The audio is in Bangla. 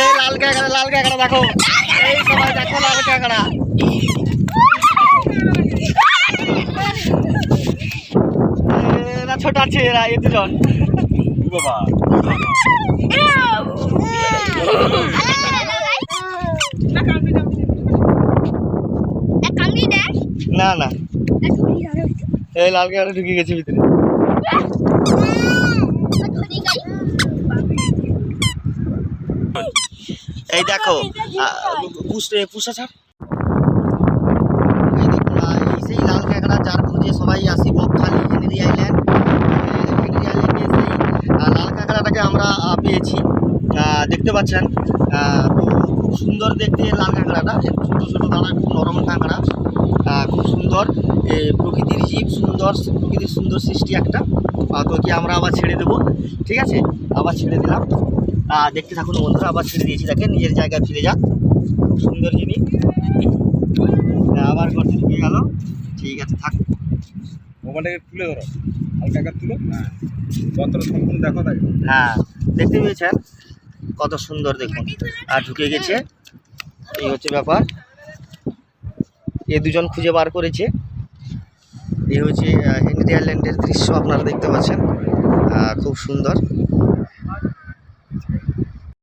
এই লাল কাঁকড়া লাল কাঁকড়া দেখো। এই সবাই দেখো লাল কাঁকড়া এরা ছোট আছে এরা এই দুজন। বাবা না না। এই লাল কাঁকড়া ঢুকে গেছে ভিতরে। এই দেখো পুষে পুষা ছাড়। সেই লাল কাঁকড়া যার খুঁজে সবাই আসি বকখালি হেনরি আইল্যান্ড। হেনরি আইল্যান্ডে সেই লাল কাঁকড়াটাকে আমরা পেয়েছি। দেখতে পাচ্ছেন তো খুব সুন্দর দেখতে লাল কাঁকড়াটা ছোটো ছোটো দানা খুব নরম কাঁকড়া খুব সুন্দর। প্রকৃতির জীব সুন্দর প্রকৃতির সুন্দর সৃষ্টি একটা। তো আমরা আবার ছেড়ে দেবো ঠিক আছে? আবার ছেড়ে দিলাম। আহ, দেখতে থাকুন বন্ধুরা আবার ছেড়ে দিয়েছি দেখেন নিজের জায়গায় ফিরে যাক। খুব সুন্দর জিনিস। হ্যাঁ, আবার গর্তে ঢুকে গেল। ঠিক আছে থাক। মোবাইলটাকে তুলে ধরো হালকা তুলো। হ্যাঁ যতটা সম্পূর্ণ দেখো তাই। হ্যাঁ দেখতে পেয়েছেন? কত সুন্দর দেখুন। আর ঢুকে গেছে। এই হচ্ছে ব্যাপার। এ দুজন খুঁজে বার করেছে। এই হচ্ছে হেনরি আইল্যান্ডের দৃশ্য আপনারা দেখতে পাচ্ছেন। খুব সুন্দর।